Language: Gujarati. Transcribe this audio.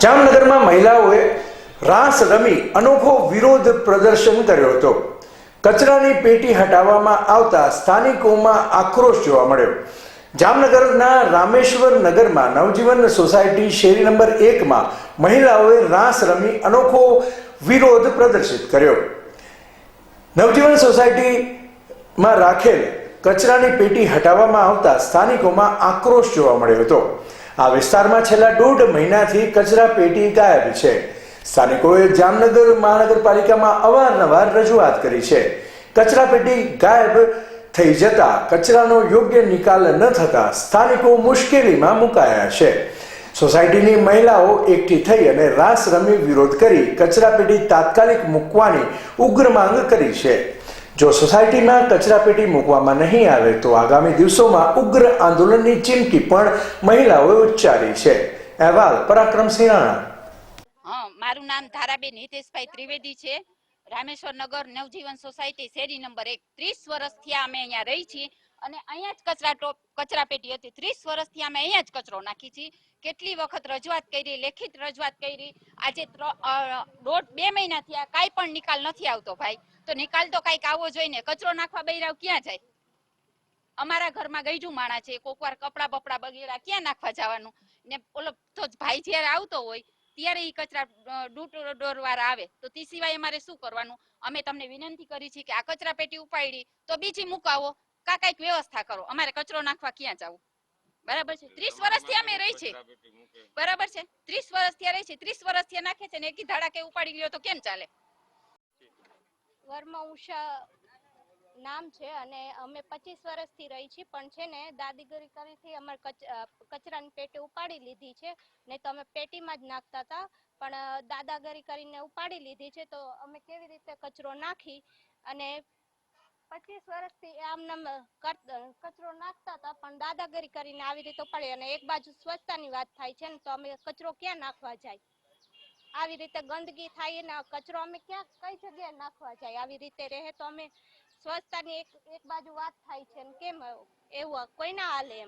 જામનગરમાં મહિલાઓએ રાસ રમી અનોખો વિરોધ પ્રદર્શન કર્યો હતો. કચરાની પેટી હટાવવામાં આવતા સ્થાનિકોમાં આક્રોશ જોવા મળ્યો. જામનગરના રામેશ્વર નગરમાં નવજીવન સોસાયટી શેરી નંબર એકમાં મહિલાઓએ રાસ રમી અનોખો વિરોધ પ્રદર્શિત કર્યો. નવજીવન સોસાયટીમાં રાખેલ કચરાની પેટી હટાવવામાં આવતા સ્થાનિકોમાં આક્રોશ જોવા મળ્યો હતો. આ વિસ્તારમાં છેલ્લા દોઢ મહિનાથી કચરા પેટી ગાયબ છે. સ્થાનિકોએ જામનગર મહાનગરપાલિકામાં અવારનવાર રજૂઆત કરી છે. કચરા પેટી ગાયબ થઈ જતા કચરાનો યોગ્ય નિકાલ ન થતા સ્થાનિકો મુશ્કેલીમાં મુકાયા છે. સોસાયટીની મહિલાઓ એકઠી થઈ અને રાસ રમી વિરોધ કરી કચરા પેટી તાત્કાલિક મૂકવાની ઉગ્ર માંગ કરી છે. જો સોસાયટીમાં કચરાપેટી મૂકવામાં નહીં આવે તો આગામી દિવસોમાં ઉગ્ર આંદોલનની ચીમકી પણ મહિલાઓએ ઉચ્ચારી છે. અહેવાલ પરાક્રમસિંહ સિંહાણા. મારું નામ ધારાબેન હિતેશભાઈ ત્રિવેદી છે. રામેશ્વર નગર નવજીવન સોસાયટી શેરી નંબર એક. ત્રીસ વર્ષથી અમે અહીંયા રહી છીએ અને અહીંયા જ કચરા ટોપ, કચરા પેટી હતી. ત્રીસ વર્ષથી અમે અહીંયા જ કચરો નાખી છીએ. કેટલી વખત રજૂઆત કરી, લેખિત રજૂઆત કરી. આજે દોઢ, બે મહિનાથી આ કાંઈ પણ નિકાલ નથી આવતો ભાઈ. તો નિકાલ તો કંઈક આવો જોઈએ ને. કચરો નાખવા બૈરાવ ક્યાં જાય? અમારા ઘરમાં ગઈજું માણા છે. કોક વાર કપડા બપડા બગેરા ક્યાં નાખવા જવાનું? ને ઓલો તો ભાઈ જયારે આવતો હોય ત્યારે ઈ કચરા ડૂટ ડોર વાળા આવે. તો તે સિવાય અમારે શું કરવાનું? અમે તમને વિનંતી કરી છે કે આ કચરા પેટી ઉપાડી તો બીજી મુકાવો. કા કંઈક વ્યવસ્થા કરો. અમારે કચરો નાખવા ક્યાં જવું? બરાબર છે? ત્રીસ વર્ષથી અમે રહી છે. બરાબર છે? ત્રીસ વર્ષથી રહી છે. ત્રીસ વર્ષથી નાખે છે ને એકી ધાડા કે ઉપાડી ગયો તો કેમ ચાલે? વર્મા ઉષા નામ છે અને અમે પચીસ વર્ષથી રહી છીએ, પણ છે ને દાદીગરી કરીથી અમારે કચ- કચરાની પેટી ઉપાડી લીધી છે ને તો અમે પેટીમાં જ નાખતા હતા, પણ દાદાગરી કરીને ઉપાડી લીધી છે, તો અમે કેવી રીતે કચરો નાખી અને પચીસ વર્ષથી આમ નામ કચરો નાખતા હતા, પણ દાદાગરી કરીને આવી રીતે ઉપાડી અને એક બાજુ સ્વચ્છતાની વાત થાય છે ને તો અમે કચરો ક્યાં નાખવા જાય? આવી રીતે ગંદકી થાય ને કચરો અમે ક્યાં કઈ જગ્યાએ નાખવા જાય? આવી રીતે રહે તો અમે સ્વચ્છતાની એક એક બાજુ વાત થાય છે ને કેમ એવું? કોઈ ના હાલે એમ.